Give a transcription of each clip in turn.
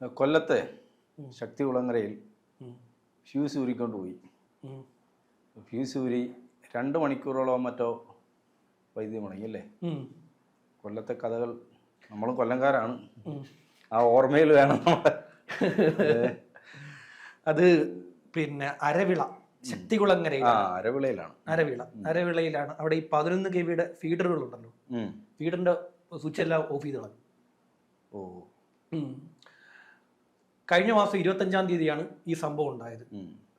കൊല്ലത്തെ ശക്തി കുളങ്ങരയിൽ ഫ്യൂസ് ഊരിക്കൊണ്ട് പോയി. ഫ്യൂസ് ഊരി രണ്ട് മണിക്കൂറോളം മറ്റോ വൈദ്യുതി മുടങ്ങി അല്ലേ? കൊല്ലത്തെ കഥകൾ നമ്മളും കൊല്ലംകാരാണ്. ആ ഓർമ്മയിൽ വേണം അത് പിന്നെ അരവിള ശക്തികുളങ്ങരയിൽ അരവിളയിലാണ്. അരവിള അരവിളയിലാണ്. അവിടെ ഈ പതിനൊന്ന് കെ വിയുടെ ഫീഡറുകൾ ഉണ്ടല്ലോ ഫീഡറിന്റെ സ്വിച്ച് എല്ലാം ഓഫ് ചെയ്ത് കളഞ്ഞു ഓ. കഴിഞ്ഞ മാസം ഇരുപത്തഞ്ചാം തീയതിയാണ് ഈ സംഭവം ഉണ്ടായത്.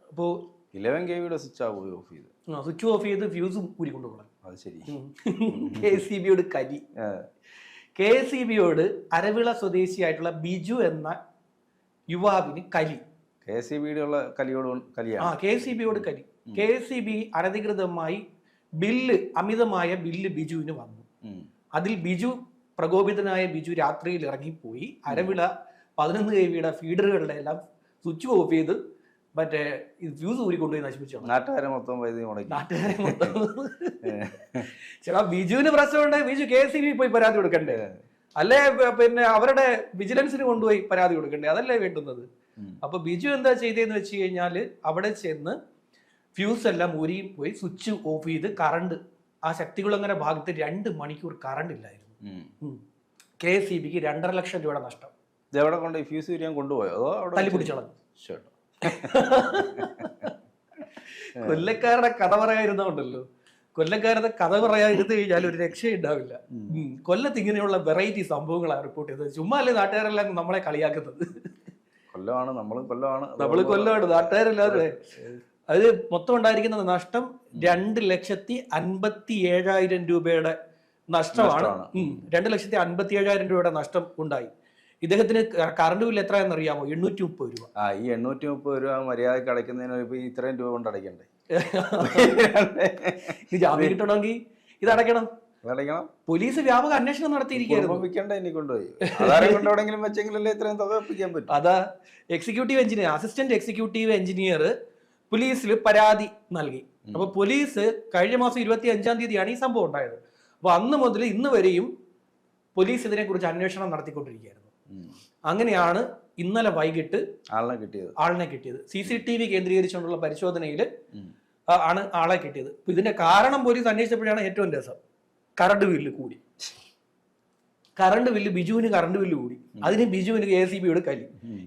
അപ്പോൾ ഇലവൻ കെ വിയുടെ സ്വിച്ച് ഓഫ് ചെയ്ത്? സ്വിച്ച് ഓഫ് ചെയ്ത് ഫ്യൂസ് ഊരി കൊണ്ടുപോകണം. അത് ശരി. കെ സി ബിയോട് കരി. കെ സി ബിയോട് അരവിള സ്വദേശിയായിട്ടുള്ള ബിജു എന്ന യുവാവിന് കലി കെ സി ബിയുടെ കലിയോട് കലിയോട് ആ കലിയാണ് കെ സി ബിയോട് കലി കെ സി ബി അനധികൃതമായി ബില്ല് അമിതമായ ബില്ല് ബിജുവിന് വന്നു. അതിൽ ബിജു പ്രകോപിതനായ ബിജു രാത്രിയിൽ ഇറങ്ങിപ്പോയി. അരവിള പതിനൊന്ന് കെ വിയുടെ ഫീഡറുകളുടെ എല്ലാം സ്വിച്ച് ഓഫ് ചെയ്ത് മറ്റേ ഇത് ഫ്യൂസ് ഊരിക്കൊണ്ടുപോയി നശിപ്പിച്ചു. നാട്ടുകാരെ മൊത്തം വൈദ്യുതി മുടക്കി. നാട്ടുകാരെ മൊത്തം. ചേട്ടാ ബിജുവിന് പ്രശ്നമുണ്ട്. ബിജു കെ സി ബി പോയി പരാതി കൊടുക്കണ്ടേ? അല്ലേ പിന്നെ അവരുടെ വിജിലൻസിന് കൊണ്ടുപോയി പരാതി കൊടുക്കണ്ടേ? അതല്ലേ വേണ്ടുന്നത്. അപ്പൊ ബിജു എന്താ ചെയ്തതെന്ന് വെച്ച് കഴിഞ്ഞാൽ അവിടെ ചെന്ന് ഫ്യൂസ് എല്ലാം ഊരിയും പോയി സ്വിച്ച് ഓഫ് ചെയ്ത് കറണ്ട് ആ ശക്തികുളങ്ങര ഭാഗത്ത് രണ്ട് മണിക്കൂർ കറണ്ട് ഇല്ലായിരുന്നു. കെ കെ സി ബിക്ക് രണ്ടര ലക്ഷം രൂപയുടെ നഷ്ടം. ഇത് എവിടെ കൊണ്ട് ഫ്യൂസ് ഊരിയാൻ കൊണ്ടുപോയോ? അതോ അവിടെ തല്ലി പിടിച്ചോളാം. കൊല്ലക്കാരുടെ കഥ പറയാതിരുന്നോണ്ടല്ലോ. കൊല്ലക്കാരുടെ കഥ പറയാതിരുന്ന് കഴിഞ്ഞാൽ ഒരു രക്ഷയുണ്ടാവില്ല ഉണ്ടാവില്ല. കൊല്ലത്ത് ഇങ്ങനെയുള്ള വെറൈറ്റി സംഭവങ്ങളാണ് റിപ്പോർട്ട് ചെയ്തത്. ചുമ്മാ അല്ലേ നാട്ടുകാരെല്ലാം നമ്മളെ കളിയാക്കുന്നത്? കൊല്ലമാണ് നമ്മളും കൊല്ലമാണ്. നമ്മൾ കൊല്ലമാണ് നാട്ടുകാരല്ലാതെ അത് മൊത്തം ഉണ്ടായിരിക്കുന്ന നഷ്ടം രണ്ട് ലക്ഷത്തി അൻപത്തി ഏഴായിരം രൂപയുടെ നഷ്ടമാണ്. രണ്ട് ലക്ഷത്തി അൻപത്തി ഏഴായിരം രൂപയുടെ നഷ്ടം ഉണ്ടായി. ഇദ്ദേഹത്തിന് കറണ്ട് ബില്ല് എത്രയാണെന്ന് അറിയാമോ എണ്ണൂറ്റി മുപ്പത് രൂപ. ആ ഈ എണ്ണൂറ്റി മുപ്പത് രൂപ മര്യാദയ്ക്ക് അടയ്ക്കുന്നതിന് ഇപ്പൊ ഇത്രയും രൂപ കൊണ്ട് അടയ്ക്കണ്ടേ? ഇത് ജാമ്യം കിട്ടണമെങ്കിൽ ഇത് അടയ്ക്കണം. പോലീസ് വ്യാപക അന്വേഷണം ഇനി കൊണ്ടുപോയി. വെച്ചെങ്കിലല്ലേ ഇത്രയും തുക ഒപ്പിക്കാൻ പറ്റും. അതാ executive engineer assistant executive engineer പോലീസിൽ പരാതി നൽകി. അപ്പൊ പോലീസ് കഴിഞ്ഞ മാസം ഇരുപത്തി അഞ്ചാം തീയതിയാണ് ഈ സംഭവം ഉണ്ടായത്. അപ്പൊ അന്ന് മുതൽ ഇന്ന് വരെയും പോലീസ് ഇതിനെ കുറിച്ച് അന്വേഷണം നടത്തിക്കൊണ്ടിരിക്കുകയായിരുന്നു. ഉം. അങ്ങനെയാണ് ഇന്നലെ വൈകിട്ട് ആളിനെ കിട്ടിയത്. ആളിനെ കിട്ടിയത്. സി സി ടി വി കേന്ദ്രീകരിച്ചുകൊണ്ടുള്ള പരിശോധനയിൽ ആണ് ആളെ കിട്ടിയത്. ഇതിന്റെ കാരണം പോലീസ് അന്വേഷിച്ചപ്പോഴാണ് ഏറ്റവും രസം. കറണ്ട് ബില്ല് കൂടി. കറണ്ട് ബില്ല് ബിജുവിന് കറണ്ട് ബില്ല് കൂടി. അതിന് ബിജുവിന് കെ എസ് ബിയോട് കലി.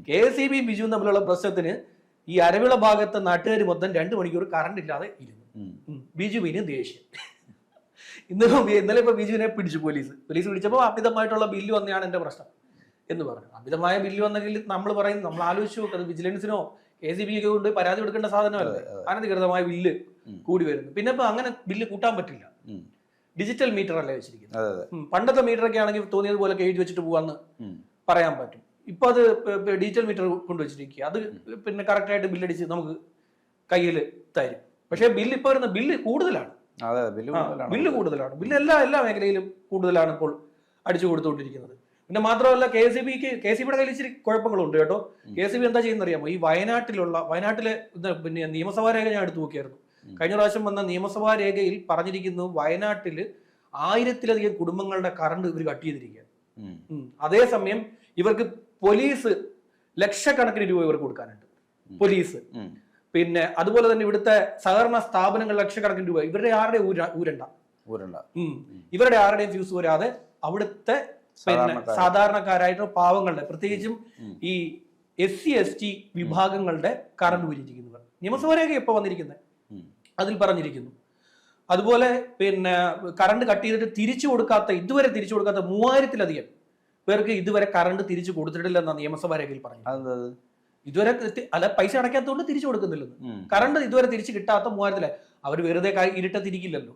കെ എസ് ഇ ബി ബിജുവും തമ്മിലുള്ള പ്രശ്നത്തിന് ഈ അരവിള ഭാഗത്തെ നാട്ടുകാർ മൊത്തം രണ്ട് മണിക്കൂർ കറണ്ട് ഇല്ലാതെ ഇരുന്നു. ബിജുവിന് ദേഷ്യം. ഇന്നലെ ഇന്നലെ ഇപ്പൊ ബിജുവിനെ പിടിച്ചു പോലീസ്. പോലീസ് പിടിച്ചപ്പോൾ അമിതമായിട്ടുള്ള ബില്ല് വന്നതാണ് എന്റെ പ്രശ്നം. എന്ന് പറഞ്ഞു. അമിതമായ ബില്ല് വന്നെങ്കിൽ നമ്മൾ പറയും നമ്മൾ ആലോചിച്ച് നോക്കുക അത് വിജിലൻസിനോ കെ സി ബി ഒക്കെ കൊണ്ട് പരാതി കൊടുക്കേണ്ട സാധനമല്ല. അനധികൃതമായ ബില്ല്. കൂടി വരുന്നു. പിന്നെ ഇപ്പൊ അങ്ങനെ ബില്ല് കൂട്ടാൻ പറ്റില്ല. ഡിജിറ്റൽ മീറ്റർ അല്ലേ വെച്ചിരിക്കുന്നത്. പണ്ടത്തെ മീറ്റർ ഒക്കെ ആണെങ്കിൽ തോന്നിയതുപോലെ എഴുതി വെച്ചിട്ട് പോവാന്ന് പറയാൻ പറ്റും. ഇപ്പൊ അത് ഡിജിറ്റൽ മീറ്റർ കൊണ്ടുവച്ചിരിക്കുക അത് പിന്നെ കറക്റ്റ് ആയിട്ട് ബില്ലടിച്ച് നമുക്ക് കയ്യിൽ തരും. പക്ഷേ ബില്ല് ഇപ്പൊ വരുന്ന ബില്ല് കൂടുതലാണ്. ബില്ല് കൂടുതലാണ്. ബില്ല് എല്ലാ എല്ലാ മേഖലയിലും കൂടുതലാണ് ഇപ്പോൾ അടിച്ചു കൊടുത്തുകൊണ്ടിരിക്കുന്നത്. പിന്നെ മാത്രമല്ല കെ സി ബിക്ക് കെ സി ബിയുടെ കയ്യിൽ ഇച്ചിരി കുഴപ്പങ്ങളുണ്ട് കേട്ടോ. കെ സി ബി എന്താ ചെയ്യുന്ന അറിയാമോ ഈ വയനാട്ടിലുള്ള വയനാട്ടിലെ പിന്നെ നിയമസഭാ രേഖ ഞാൻ എടുത്തു നോക്കിയായിരുന്നു. കഴിഞ്ഞ പ്രാവശ്യം വന്ന നിയമസഭാ രേഖയിൽ പറഞ്ഞിരിക്കുന്നു വയനാട്ടിൽ ആയിരത്തിലധികം കുടുംബങ്ങളുടെ കറണ്ട് ഇവർ കട്ട്. ഉം. അതേസമയം ഇവർക്ക് പോലീസ് ലക്ഷക്കണക്കിന് രൂപ ഇവർക്ക് കൊടുക്കാനുണ്ട്. പോലീസ്. പിന്നെ അതുപോലെ തന്നെ ഇവിടുത്തെ സഹകരണ സ്ഥാപനങ്ങൾ ലക്ഷക്കണക്കിന് രൂപ. ഇവരുടെ ആരുടെ ഊര ഊരണ്ട. ഊരണ്ട. ഇവരുടെ ആരുടെയും ഫ്യൂസ് വരാതെ അവിടുത്തെ പിന്നെ സാധാരണക്കാര്. സാധാരണക്കാരായിട്ടുള്ള പാവങ്ങളുടെ പ്രത്യേകിച്ചും ഈ എസ് സി എസ് ടി വിഭാഗങ്ങളുടെ കറണ്ട് ഊരിയിരിക്കുന്നവർ നിയമസഭരേഖ രേഖ ഇപ്പൊ വന്നിരിക്കുന്നത് അതിൽ പറഞ്ഞിരിക്കുന്നു. അതുപോലെ പിന്നെ കറണ്ട് കട്ട് ചെയ്തിട്ട് തിരിച്ചു കൊടുക്കാത്ത ഇതുവരെ തിരിച്ചു കൊടുക്കാത്ത മൂവായിരത്തിലധികം പേർക്ക് ഇതുവരെ കറണ്ട് തിരിച്ചു കൊടുത്തിട്ടില്ലെന്നാണ് നിയമസഭാ രേഖയിൽ പറഞ്ഞത്? ഇതുവരെ അല്ല പൈസ അടയ്ക്കാത്തതുകൊണ്ട് തിരിച്ചു കൊടുക്കുന്നില്ലെന്ന്. കറണ്ട് ഇതുവരെ തിരിച്ചു കിട്ടാത്ത മൂവായിരത്തിലെ. അവർ വെറുതെ ഇരുട്ട ഇരുട്ടത്തിരിക്കില്ലല്ലോ.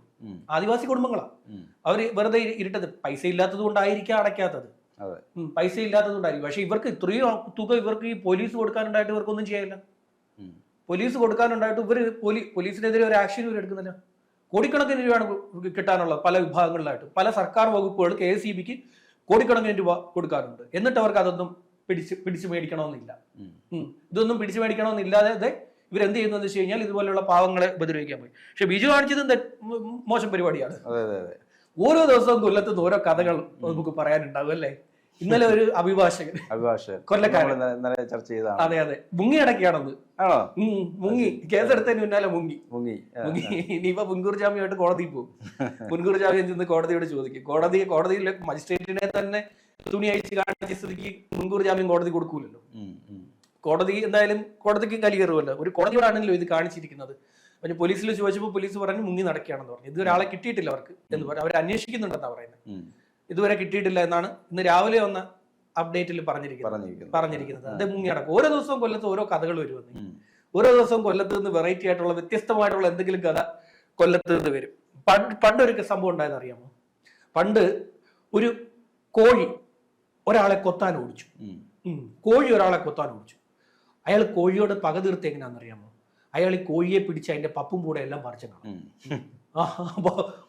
ആദിവാസി കുടുംബങ്ങളാണ്. അവർ വെറുതെ ഇരുട്ടത് ഇരുട്ടത്ത്. പൈസ ഇല്ലാത്തത് കൊണ്ടായിരിക്കാം അടയ്ക്കാത്തത്. പൈസ ഇല്ലാത്തത് കൊണ്ടായിരിക്കും. പക്ഷെ ഇവർക്ക് ഇത്രയും തുക ഇവർക്ക് ഈ പോലീസ് കൊടുക്കാനുണ്ടായിട്ട് ഇവർക്കൊന്നും ചെയ്യാനില്ല. പോലീസ് കൊടുക്കാനുണ്ടായിട്ട് ഇവർ പോലീ പോലീസിനെതിരെ ഒരു ആക്ഷൻ ഇവർ എടുക്കുന്നില്ല. കോടിക്കണക്കിന് രൂപയാണ് കിട്ടാനുള്ളത് പല വിഭാഗങ്ങളിലായിട്ട്. പല സർക്കാർ വകുപ്പുകൾ കെ എസ് ഇ ബിക്ക് കോടിക്കണക്കിന് രൂപ കൊടുക്കാറുണ്ട്. എന്നിട്ട് അവർക്ക് അതൊന്നും പിടിച്ച് പിടിച്ചു മേടിക്കണമെന്നില്ല. ഇതൊന്നും പിടിച്ചു മേടിക്കണമെന്നില്ലാതെ ഇവരെന്ത് ചെയ്യുന്നു വെച്ച് കഴിഞ്ഞാൽ ഇതുപോലെയുള്ള പാവങ്ങളെ ഉപദ്രവിക്കാൻ പോയി. പക്ഷെ ബിജു കാണിച്ചത് മോശം പരിപാടിയാണ്. ഓരോ ദിവസവും കൊല്ലത്തുനിന്ന് ഓരോ കഥകൾ നമുക്ക് പറയാനുണ്ടാവും അല്ലേ? ഇന്നലെ ഒരു അഭിഭാഷകൻ. അഭിഭാഷകൻ. കൊല്ലക്കാരൻ. ചർച്ച അതെ അതെ. മുങ്ങി അടക്കിയാണെന്ന് ആണോ? മുങ്ങി. കേസെടുത്തതിന് പിന്നാലെ മുങ്ങി. മുങ്ങി. മുങ്ങി. ഇനിയിപ്പോ മുൻകൂർ ജാമ്യമായിട്ട് കോടതിയിൽ പോകും. മുൻകൂർ ജാമ്യം ചെന്ന് കോടതിയോട് ചോദിക്കും. കോടതി കോടതിയിലെ മജിസ്ട്രേറ്റിനെ തന്നെ തുണി അയച്ച് കാണിച്ച സ്ഥിതിക്ക് മുൻകൂർ ജാമ്യം കോടതി കൊടുക്കൂലല്ലോ. കോടതി എന്തായാലും കോടതിക്ക് കലി കയറുമല്ലോ. ഒരു കോടതിയോടാണല്ലോ ഇത് കാണിച്ചിരിക്കുന്നത്. പക്ഷെ പോലീസിൽ ചോദിച്ചപ്പോൾ പോലീസ് പറഞ്ഞു മുങ്ങി നടക്കുകയാണെന്ന് പറഞ്ഞു. ഇത് ഒരാളെ കിട്ടിയിട്ടില്ല അവർക്ക് എന്ന് പറഞ്ഞു. അവർ അന്വേഷിക്കുന്നുണ്ടെന്നാണ് പറയുന്നത്. ഇതുവരെ കിട്ടിയിട്ടില്ല എന്നാണ് ഇന്ന് രാവിലെ വന്ന അപ്ഡേറ്റിൽ പറഞ്ഞിരിക്കുന്നത്. പറഞ്ഞിരിക്കുന്നു പറഞ്ഞിരിക്കുന്നത്. അത് മുങ്ങി നടക്കും. ഓരോ ദിവസവും കൊല്ലത്ത് ഓരോ കഥകൾ വരുമെന്ന് ഓരോ ദിവസവും കൊല്ലത്ത് നിന്ന് വെറൈറ്റി ആയിട്ടുള്ള വ്യത്യസ്തമായിട്ടുള്ള എന്തെങ്കിലും കഥ കൊല്ലത്ത് നിന്ന് വരും. പണ്ട് പണ്ടൊരു സംഭവം ഉണ്ടായെന്ന് അറിയാമോ പണ്ട് ഒരു കോഴി ഒരാളെ കൊത്താൻ ഓടിച്ചു. കോഴി ഒരാളെ കൊത്താൻ ഓടിച്ചു. അയാൾ കോഴിയോട് പക തീർത്ത് എങ്ങനെയാണെന്നറിയാമോ? അയാൾ ഈ കോഴിയെ പിടിച്ച് അതിന്റെ പപ്പും കൂടെ എല്ലാം പറിച്ചു കളഞ്ഞു.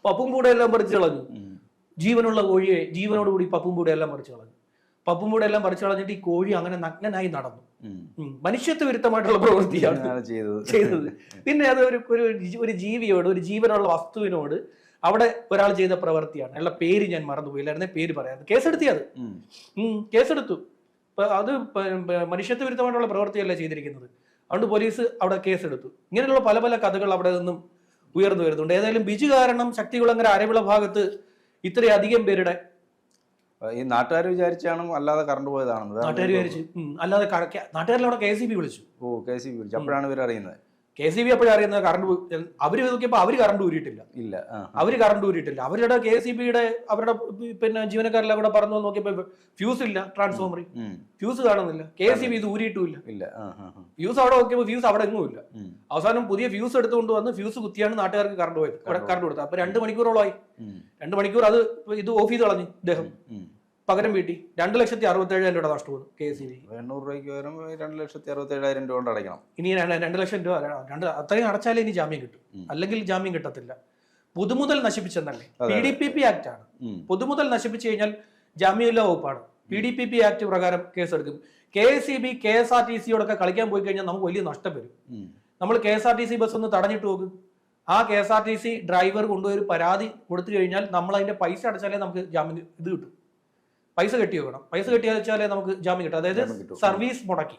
പപ്പും കൂടെ എല്ലാം പറിച്ചു കളഞ്ഞു. ജീവനുള്ള കോഴിയെ ജീവനോട് കൂടി പപ്പും കൂടെ എല്ലാം പറിച്ചു കളഞ്ഞു. പപ്പും കൂടെ എല്ലാം പറിച്ചു കളഞ്ഞിട്ട് ഈ കോഴി അങ്ങനെ നഗ്നനായി നടന്നു. മനുഷ്യത്വ വിരുദ്ധമായിട്ടുള്ള പ്രവൃത്തിയാണ് ചെയ്തത്. പിന്നെ അത് ഒരു ഒരു ജീവിയോട് ഒരു ജീവനുള്ള വസ്തുവിനോട് അവിടെ ഒരാൾ ചെയ്ത പ്രവൃത്തിയാണ്. അയാളുടെ പേര് ഞാൻ മറന്നുപോയില്ലായിരുന്നേ പേര് പറയാം കേസെടുത്തി അത്. കേസെടുത്തു. അത് പ- പ- മനുഷ്യത്വ വിരുദ്ധമായിട്ടുള്ള പ്രവൃത്തിയല്ല ചെയ്തിരിക്കുന്നത്. അതുകൊണ്ട് പോലീസ് അവിടെ കേസെടുത്തു. ഇങ്ങനെയുള്ള പല പല കഥകൾ അവിടെ നിന്നും ഉയർന്നു വരുന്നുണ്ട്. ഏതായാലും ബിജു കാരണം ശക്തികുളങ്ങര അരവിള ഭാഗത്ത് ഇത്രയധികം പേരുടെ ഈ നാട്ടുകാർ വിചാരിച്ചാണ് അല്ലാതെ കറണ്ട് പോയതാണെന്ന്. നാട്ടുകാർ വിചാരിച്ചു. അല്ലാതെ അല്ലാതെ നാട്ടുകാരിലവിടെ കെ സി ബി വിളിച്ചു. ഓ കെ സി ബി വിളിച്ചു. അപ്പോഴാണ് ഇവർ അറിയുന്നത് കെ സി ബി അപ്പോഴും അറിയുന്നത് കറണ്ട് അവർ നോക്കിയപ്പോൾ അവർ കറണ്ട് ഊരിയിട്ടില്ല. ഇല്ല അവർ കറണ്ട് ഊരിയിട്ടില്ല. അവരുടെ കെ സി ബിയുടെ അവരുടെ പിന്നെ ജീവനക്കാരെല്ലാം കൂടെ പറഞ്ഞു നോക്കിയപ്പോൾ ഫ്യൂസ് ഇല്ല ട്രാൻസ്ഫോമറിൽ ഫ്യൂസ് കാണുന്നില്ല. കെ സി ബി ഇത് ഊരിയിട്ടുമില്ല. ഇല്ല. ഫ്യൂസ് അവിടെ നോക്കിയപ്പോൾ ഫ്യൂസ് അവിടെ എങ്ങും ഇല്ല. അവസാനം പുതിയ ഫ്യൂസ് എടുത്തുകൊണ്ട് വന്ന് ഫ്യൂസ് കുത്തിയാണ് നാട്ടുകാർക്ക് കറണ്ട് പോയത്. കറണ്ട് കൊടുത്തത്. അപ്പൊ രണ്ട് മണിക്കൂറോളമായി. രണ്ട് മണിക്കൂർ അത് ഇത് ഓഫ് ചെയ്ത് കളഞ്ഞു ഇദ്ദേഹം. പകരം വീട്ടി രണ്ട് ലക്ഷത്തി അറുപത്തി ഏഴായിരം രൂപ നഷ്ടം വന്നു കെ എസ് ബി. എണ്ണൂറ് രൂപയ്ക്ക് പകരം രണ്ട് ലക്ഷത്തി അറുപത്തി ഏഴായിരം രൂപ കൊണ്ട് അടയ്ക്കണം. ഇനി രണ്ട് ലക്ഷം രൂപ രണ്ട് അത്രയും അടച്ചാലേ ഇനി ജാമ്യം കിട്ടും. അല്ലെങ്കിൽ ജാമ്യം കിട്ടത്തില്ല. പൊതുമുതൽ നശിപ്പിച്ചെന്നല്ലേ? P D P P act ആണ്. പുതുമുതൽ പൊതുമുതൽ നശിപ്പിച്ചു കഴിഞ്ഞാൽ ജാമ്യമില്ലാ വകുപ്പാണ്. P D P P act പ്രകാരം കേസെടുക്കും. K S E B K S R T സിയോടൊക്കെ കളിക്കാൻ പോയി കഴിഞ്ഞാൽ നമുക്ക് വലിയ നഷ്ടം വരും. നമ്മൾ K S R T C bus ഒന്ന് തടഞ്ഞിട്ട് പോകും ആ K S R T C driver കൊണ്ടുപോയി ഒരു പരാതി കൊടുത്തു കഴിഞ്ഞാൽ നമ്മൾ അതിന്റെ പൈസ അടച്ചാലേ നമുക്ക് ജാമ്യം ഇത് കിട്ടും. പൈസ കെട്ടി വെക്കണം. പൈസ കെട്ടി വെച്ചാലേ നമുക്ക് ജാമ്യം കിട്ടും. അതായത് സർവീസ് മുടക്കി.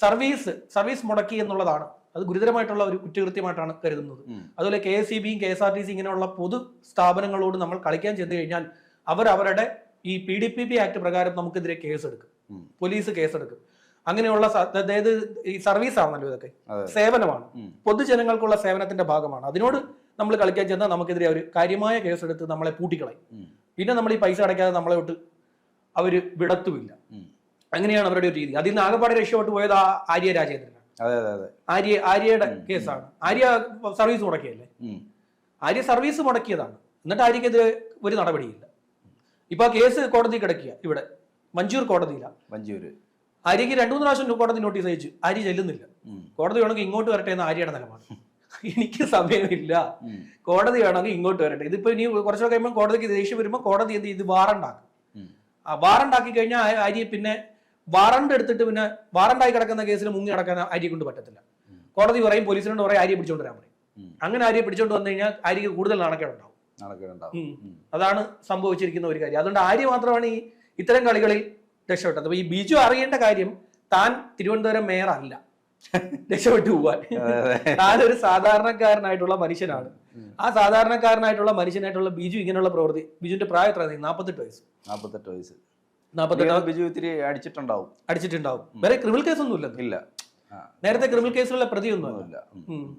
സർവീസ് സർവീസ് മുടക്കി എന്നുള്ളതാണ്. അത് ഗുരുതരമായിട്ടുള്ള ഒരു കുറ്റകൃത്യമായിട്ടാണ് കരുതുന്നത്. അതുപോലെ കെ എസ് ഇ ബിയും K S R T C ഇങ്ങനെയുള്ള പൊതു സ്ഥാപനങ്ങളോട് നമ്മൾ കളിക്കാൻ ചെന്ന് കഴിഞ്ഞാൽ അവർ അവരുടെ ഈ P D P P act പ്രകാരം നമുക്കെതിരെ കേസെടുക്കും. എടുക്കും പോലീസ് കേസെടുക്കും. അങ്ങനെയുള്ള സ- അതായത് ഈ സർവീസ് ആണല്ലോ ഇതൊക്കെ സേവനമാണ്. പൊതുജനങ്ങൾക്കുള്ള സേവനത്തിന്റെ ഭാഗമാണ്. അതിനോട് നമ്മൾ കളിക്കാൻ ചെന്നാൽ നമുക്കെതിരെ ഒരു കാര്യമായ കേസെടുത്ത് നമ്മളെ പൂട്ടിക്കളയും. പിന്നെ നമ്മൾ ഈ പൈസ അടയ്ക്കാതെ നമ്മളെ വിട്ട് അവർ വിടത്തുമില്ല. അങ്ങനെയാണ് അവരുടെ ഒരു രീതി. അതിൽ നിന്ന് ആകെപ്പാടെ രക്ഷപ്പെട്ടു പോയത് ആ ആര്യ രാജേന്ദ്രനാണ്. ആര്യ ആര്യയുടെ കേസാണ്. ആര്യ സർവീസ് മുടക്കിയല്ലേ? ആര്യ സർവീസ് മുടക്കിയതാണ്. എന്നിട്ട് ആര്യക്കെതിരെ ഒരു നടപടിയില്ല. ഇപ്പൊ ആ കേസ് കോടതി കിടക്കുക ഇവിടെ. മഞ്ചൂർ കോടതിയിലാണ് മഞ്ചൂര്. ആര്യക്ക് രണ്ടു മൂന്ന് പ്രാവശ്യം കോടതി നോട്ടീസ് അയച്ചു. ആര്യ ചെല്ലുന്നില്ല. കോടതി വേണമെങ്കിൽ ഇങ്ങോട്ട് വരട്ടെ എന്ന് ആര്യയുടെ നിലപാട്. എനിക്ക് സമയമില്ല. കോടതി വേണമെങ്കിൽ ഇങ്ങോട്ട് വരട്ടെ. ഇതിപ്പോ ഇനി കുറച്ചൊക്കെ കഴിയുമ്പോൾ കോടതിക്ക് ദേഷ്യം വരുമ്പോൾ കോടതി എന്ത്? ഇത് വാറണ്ടാക്കും. വാറണ്ടാക്കി കഴിഞ്ഞാൽ ആ ആര്യ പിന്നെ വാറണ്ട് എടുത്തിട്ട് പിന്നെ വാറണ്ടായി കിടക്കുന്ന കേസിൽ മുങ്ങി നടക്കാൻ അരി കൊണ്ട് പറ്റത്തില്ല. കോടതി പറയും പോലീസിനോട് പറയും അരി പിടിച്ചോണ്ട് വരാൻ പറയും. അങ്ങനെ അരി പിടിച്ചോണ്ട് വന്നു കഴിഞ്ഞാൽ ആര്യക്ക് കൂടുതൽ നാണക്കേടുണ്ടാവും. ഉം. അതാണ് സംഭവിച്ചിരിക്കുന്ന ഒരു കാര്യം. അതുകൊണ്ട് ആര്യ മാത്രമാണ് ഈ ഇത്തരം കളികളിൽ രക്ഷപ്പെട്ടത്. അപ്പൊ ഈ ബിജു അറിയേണ്ട കാര്യം താൻ തിരുവനന്തപുരം മേയർ അല്ല രക്ഷപ്പെട്ടു പോവാൻ. ഒരു സാധാരണക്കാരനായിട്ടുള്ള മനുഷ്യനാണ്. ആ സാധാരണക്കാരനായിട്ടുള്ള മനുഷ്യനായിട്ടുള്ള ബിജു ഇങ്ങനെയുള്ള പ്രവൃത്തി ബിജുവിന്റെ പ്രായം എത്ര നാപ്പത്തെട്ട് വയസ്സ്. നാപ്പത്തെട്ട് വയസ്സ്. നാപ്പത്തെട്ട് ബിജു ഇത്തിരി അടിച്ചിട്ടുണ്ടാവും. അടിച്ചിട്ടുണ്ടാവും. വേറെ ക്രിമിനൽ കേസൊന്നും ഇല്ല. ഇല്ല നേരത്തെ ക്രിമിനൽ കേസുകളിലെ പ്രതിയൊന്നും.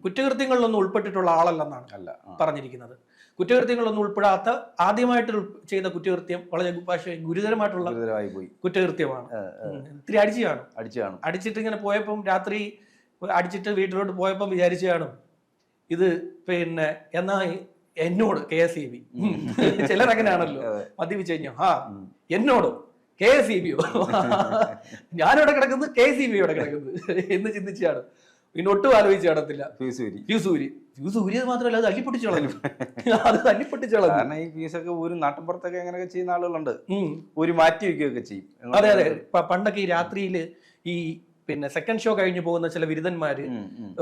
കുറ്റകൃത്യങ്ങളിലൊന്നും ഉൾപ്പെട്ടിട്ടുള്ള ആളല്ലെന്നാണ് പറഞ്ഞിരിക്കുന്നത്. കുറ്റകൃത്യങ്ങളൊന്നും ഉൾപ്പെടാത്ത ആദ്യമായിട്ട് ചെയ്ത കുറ്റകൃത്യം വളരെ പക്ഷേ ഗുരുതരമായിട്ടുള്ള കുറ്റകൃത്യമാണ്. ഇത്തിരി അടിച്ചു കാണും. അടിച്ചു കാണും. അടിച്ചിട്ട് ഇങ്ങനെ പോയപ്പം രാത്രി അടിച്ചിട്ട് വീട്ടിലോട്ട് പോയപ്പം വിചാരിച്ചു കാണും ഇത് പിന്നെ എന്നാ എന്നോട് കെ എസ് ഇ ബി. ചിലരങ്ങനെയാണല്ലോ. മദ്യപിച്ചു കഴിഞ്ഞോ ആ എന്നോട് എന്നോടോ? K S E ബിയോ? ഞാനിവിടെ കിടക്കുന്നത് കെ എസ് ഇ ബി ഇവിടെ കിടക്കുന്നത് എന്ന് ചിന്തിച്ചാണ് പിന്നെ ഒട്ടും ആലോചിച്ച് നടത്തില്ല. ഫ്യൂസൂരി ഫ്യൂസൂരി ഫ്യൂസ് ഊരി ഫ്യൂസ് ഊരിയത് മാത്രമല്ല അത് തല്ലിപ്പൊട്ടിച്ച് കളഞ്ഞു അത് തല്ലിപ്പൊട്ടിച്ച് കളഞ്ഞു കാരണം ഈ ഫീസൊക്കെ ഊരും നാട്ടിൻപുറത്തൊക്കെ അങ്ങനെയൊക്കെ ചെയ്യുന്ന ആളുകളുണ്ട്. ഒരു മാറ്റി വയ്ക്കുകയൊക്കെ ചെയ്യും. അതെ അതെ. പണ്ടൊക്കെ ഈ രാത്രിയിൽ ഈ പിന്നെ സെക്കൻഡ് ഷോ കഴിഞ്ഞു പോകുന്ന ചില ബിരുദന്മാര്.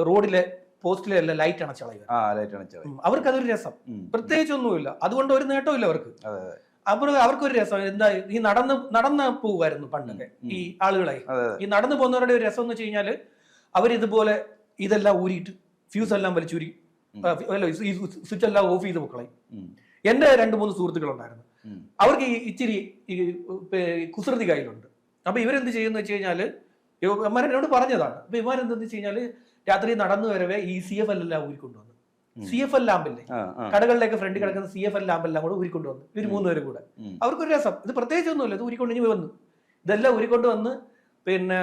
റോഡിലെ പോസ്റ്റിലെല്ലാം ലൈറ്റ് അണച്ചളയുക അവർക്ക് അതൊരു രസം. പ്രത്യേകിച്ച് ഒന്നുമില്ല അതുകൊണ്ട് ഒരു നേട്ടവും അവർക്ക്. അപ്പോൾ അവർക്കൊരു രസം. എന്താ ഈ നടന്ന് നടന്ന് പോവായിരുന്നു പണ്ടൊക്കെ ഈ ആളുകളായി. ഈ നടന്നു പോകുന്നവരുടെ ഒരു രസം എന്ന് വെച്ച് കഴിഞ്ഞാൽ അവരിതുപോലെ ഇതെല്ലാം ഊരിയിട്ട് ഫ്യൂസ് എല്ലാം വലിച്ചൂരി ഉം. അല്ല ഈ സ്വിച്ച് എല്ലാം ഓഫ് ചെയ്ത് പൊക്കളയും. എന്റെ രണ്ട് മൂന്ന് സുഹൃത്തുക്കളുണ്ടായിരുന്നു. ഉണ്ടായിരുന്നു അവർക്ക് ഈ ഇച്ചിരി ഈ കുസൃതി കയ്യിലുണ്ട്. അപ്പൊ ഇവരെന്ത് ചെയ്യുന്ന വെച്ച് കഴിഞ്ഞാൽ ഇവന്മാർ എന്നോട് പറഞ്ഞതാണ്. അപ്പൊ ഇവന്മാരെന്തെന്ന് വെച്ച് കഴിഞ്ഞാൽ രാത്രി നടന്നു വരവേ ഈ സി എഫ് എൽ എല്ലാം ഊരിക്കൊണ്ടുവന്നു. വന്നു സി എഫ് എൽ ലാമ്പില്ലേ. കടകളിലേക്ക് ഫ്രണ്ട് കിടക്കുന്ന സി എഫ് എൽ ലാമ്പെല്ലാം കൂടെ ഊരിക്കൊണ്ടുവന്നു. ഇവർ മൂന്നുപേരും കൂടെ. അവർക്കൊരു രസം. ഇത് പ്രത്യേകിച്ച് ഒന്നുമില്ല. ഇത് ഊരിക്കൊണ്ട് ഇനി വന്നു. ഇതെല്ലാം ഊരിക്കൊണ്ട് വന്ന് പിന്നെ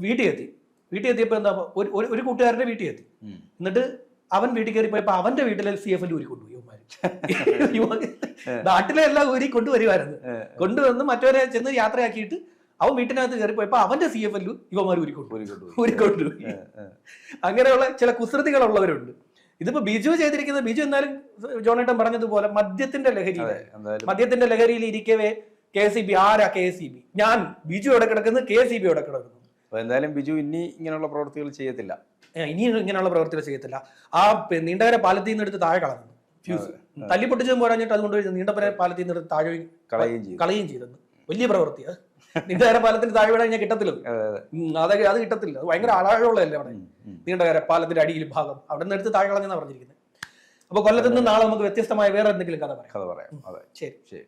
വീട്ടിൽ എത്തി വീട്ടിൽ എത്തിയപ്പോൾ എന്താ ഒരു ഒരു- കൂട്ടുകാരന്റെ വീട്ടിൽ എത്തി. എന്നിട്ട് അവൻ വീട്ടിൽ കയറി പോയപ്പോ അവന്റെ വീട്ടിലെ സി എഫ് ഊരി കൊണ്ടുപോയി ഇവന്മാര്. നാട്ടിലെ എല്ലാം ഊരി കൊണ്ടുവരുമായിരുന്നു കൊണ്ടുവന്ന് മറ്റവരെ ചെന്ന് യാത്രയാക്കിയിട്ട് അവൻ വീട്ടിനകത്ത് കയറി പോയപ്പോ അവന്റെ സി എഫ് എൽ ഇവന്മാർ ഊരിക്കൊണ്ടു. അങ്ങനെയുള്ള ചില കുസൃതികളുള്ളവരുണ്ട്. ഇതിപ്പോ ബിജു ചെയ്തിരിക്കുന്ന ബിജു എന്നാലും ജോണേട്ടൻ പറഞ്ഞതുപോലെ മദ്യത്തിന്റെ ലഹരി മദ്യത്തിന്റെ ലഹരിയിൽ ഇരിക്കവേ കെ സി ബി. ആരാ കെ സി ബി? ഞാൻ. ബിജു അവിടെ കിടക്കുന്നു കെ സി ബി അവിടെ കിടക്കുന്നു. അപ്പൊ എന്തായാലും ബിജു ഇനി ഇങ്ങനെയുള്ള പ്രവൃത്തികൾ ചെയ്യത്തില്ല. ഇനി ഇങ്ങനെയുള്ള പ്രവൃത്തികൾ ചെയ്യത്തില്ല. ആ നീണ്ടകര പാലത്തിൽ നിന്ന് എടുത്ത് താഴെ കളഞ്ഞു ഫ്യൂസ് തല്ലി പൊട്ടിച്ചതും പോരാഞ്ഞിട്ട് അതുകൊണ്ട് നീണ്ടപുര പാലത്തിൽ നിന്ന് എടുത്ത് താഴെ കളയുകയും ചെയ്തു. കളയുകയും ചെയ്തെന്ന് വലിയ പ്രവൃത്തി അത്. നീണ്ടകര പാലത്തിന് താഴെ വിടാൻ ഞാൻ കിട്ടത്തില്ല. അത് അതെ. കിട്ടത്തില്ല. അത് ഭയങ്കര ആഴമുള്ളതല്ലേ അവിടെ. നീണ്ടകര പാലത്തിന്റെ അടിയിൽ ഭാഗം. അവിടെ നിന്ന് എടുത്ത് താഴെ കളഞ്ഞെന്നാണ് പറഞ്ഞിരിക്കുന്നത് അപ്പൊ കൊല്ലത്ത് നിന്ന് നാളെ നമുക്ക് വ്യത്യസ്തമായ വേറെ എന്തെങ്കിലും കഥ പറയാം. കഥ പറയാം. അതെ. ശരി. ശരി.